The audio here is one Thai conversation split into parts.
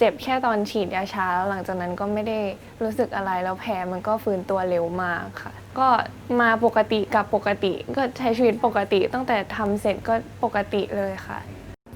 เจ็บแค่ตอนฉีดยาชาแล้วหลังจากนั้นก็ไม่ได้รู้สึกอะไรแล้วแผลมันก็ฟื้นตัวเร็วมากค่ะ ก็มาปกติกับปกติก็ใช้ชีวิตปกติ ตั้งแต่ทำเสร็จก็ปกติเลยค่ะ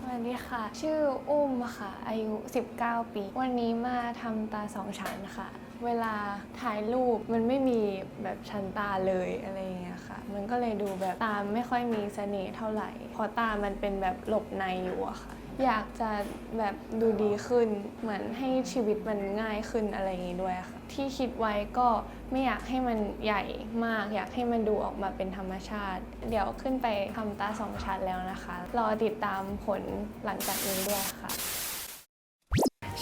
สวัสดีค่ะ ชื่ออุ้มค่ะ อายุ 19 ปี วันนี้มาทำตาสองชั้นค่ะ เวลาถ่ายรูปมันไม่มีแบบชั้นตาเลยอะไรอย่างเงี้ยค่ะ มันก็เลยดูแบบตาไม่ค่อยมีเสน่ห์เท่าไหร่เพราะตามันเป็นแบบหลบในอยู่อะค่ะ อยากจะแบบดูดีขึ้น เหมือนให้ชีวิตมันง่ายขึ้นอะไรอย่างงี้ด้วยค่ะ ที่คิดไว้ก็ไม่อยากให้มันใหญ่มาก อยากให้มันดูออกมาเป็นธรรมชาติ เดี๋ยวขึ้นไปทำตาสองชั้นแล้วนะคะ รอติดตามผลหลังจากนี้ด้วยค่ะ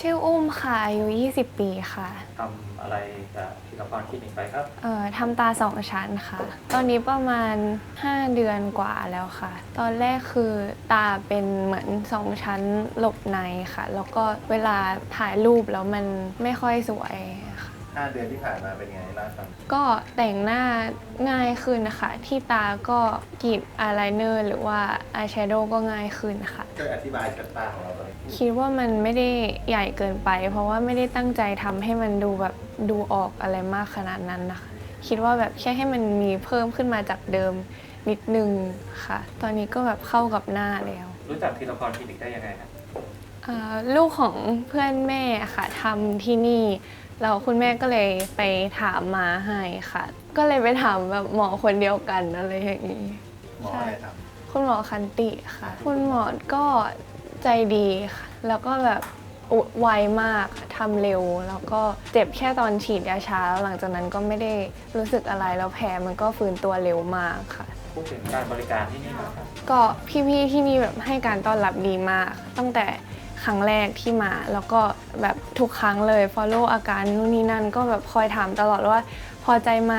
ชื่ออุ้มค่ะ อายุ 20 ปีค่ะทำอะไรกับทีละครคลินิกไปครับ เอ่อทำตาสองชั้นค่ะ ตอนนี้ประมาณ 5 เดือนกว่าแล้วค่ะ ตอนแรกคือตาเป็นเหมือนสองชั้นหลบในค่ะ แล้วก็เวลาถ่ายรูปแล้วมันไม่ค่อยสวยค่ะ 5เดือนที่ผ่านมาเป็นไงเล่าให้ฟังก็แต่งหน้าง่ายขึ้นนะคะ ที่ตาก็กรีดอายไลเนอร์หรือว่าอายแชโดว์ก็ง่ายขึ้นค่ะช่วยอธิบายชั้นตาของเราหน่อยคิดว่ามันไม่ได้ใหญ่เกินไป เพราะว่าไม่ได้ตั้งใจทำให้มันดูแบบดูออกอะไรมากขนาดนั้นนะคะ คิดว่าแบบแค่ให้มันมีเพิ่มขึ้นมาจากเดิมนิดนึงค่ะ ตอนนี้ก็แบบเข้ากับหน้าแล้ว รู้จักทีละครคลินิกได้ยังไงครับ อ่าลูกของเพื่อนแม่ค่ะทำที่นี่ แล้วคุณแม่ก็เลยไปถามมาให้ค่ะ ก็เลยไปถามแบบหมอคนเดียวกันอะไรอย่างนี้ หมออะไรทคุณหมอคันติค่ะ คุณหมอก็ใจดีค่ะ แล้วก็แบบอุไวมากทำเร็ว แล้วก็เจ็บแค่ตอนฉีดยาชาแล้วหลังจากนั้นก็ไม่ได้รู้สึกอะไรแล้วแผลมันก็ฟื้นตัวเร็วมากค่ะพูดถึงการบริการที่นี่หนะครับก็พี่ๆที่นี่แบบให้การต้อนรับดีมาก ตั้งแต่ ครั้งแรกที่มา แล้วก็แบบทุกครั้งเลย follow อาการนู่นนี่นั่น ก็แบบคอยถามตลอดว่า พอใจไหม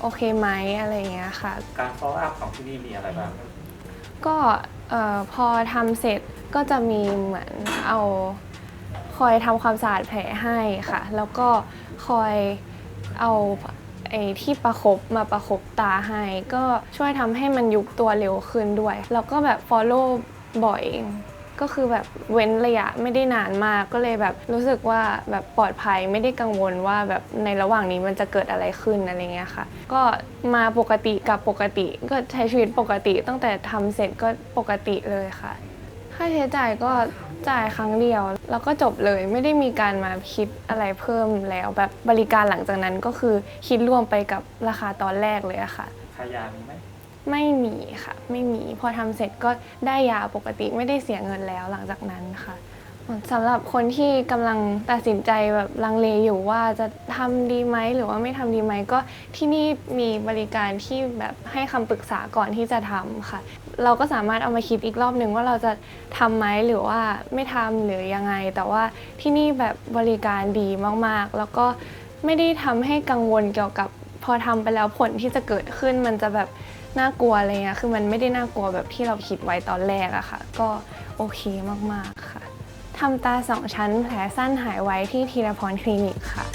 โอเคไหมอะไรอย่างเงี้ยค่ะ การ follow up ของที่นี่มีอะไรบ้าง ก็เอ่อพอทำเสร็จก็จะมีเหมือนเอาคอยทำความสะอาดแผลให้ค่ะ แล้วก็คอยเอาไอ้ที่ประคบมาประคบตาให้ ก็ช่วยทำให้มันยุบตัวเร็วขึ้นด้วย แล้วก็แบบ follow บ่อย ก็คือแบบเว้นระยะไม่ได้นานมากก็เลยแบบรู้สึกว่าแบบปลอดภัยไม่ได้กังวลว่าแบบในระหว่างนี้มันจะเกิดอะไรขึ้นอะไรเงี้ยค่ะ ก็มาปกติกับปกติก็ใช้ชีวิตปกติ ตั้งแต่ทำเสร็จก็ปกติเลยค่ะ ค่าใช้จ่ายก็จ่ายครั้งเดียว แล้วก็จบเลยไม่ได้มีการมาคิดอะไรเพิ่มแล้ว แบบบริการหลังจากนั้นก็คือคิดรวมไปกับราคาตอนแรกเลยอะค่ะค่ายามีไหม ไม่มีค่ะ ไม่มีพอทำเสร็จก็ได้ยาปกติไม่ได้เสียเงินแล้วหลังจากนั้นค่ะสำหรับคนที่กำลังตัดสินใจแบบลังเลอยู่ว่าจะทำดีไหมหรือว่าไม่ทำดีไหมก็ที่นี่มีบริการที่แบบให้คำปรึกษาก่อนที่จะทำค่ะ เราก็สามารถเอามาคิดอีกรอบหนึ่งว่าเราจะทำไหมหรือว่าไม่ทำหรือยังไง แต่ว่าที่นี่แบบบริการดีมากๆ แล้วก็ไม่ได้ทำให้กังวลเกี่ยวกับพอทำไปแล้วผลที่จะเกิดขึ้นมันจะแบบ น่ากลัวอะไรเงี้ยคือมันไม่ได้น่ากลัวแบบที่เราคิดไว้ตอนแรกอะค่ะ ก็โอเคมากๆค่ะทำตาสองชั้นแผลสั้นหายไวที่ทีรพรคลินิกค่ะ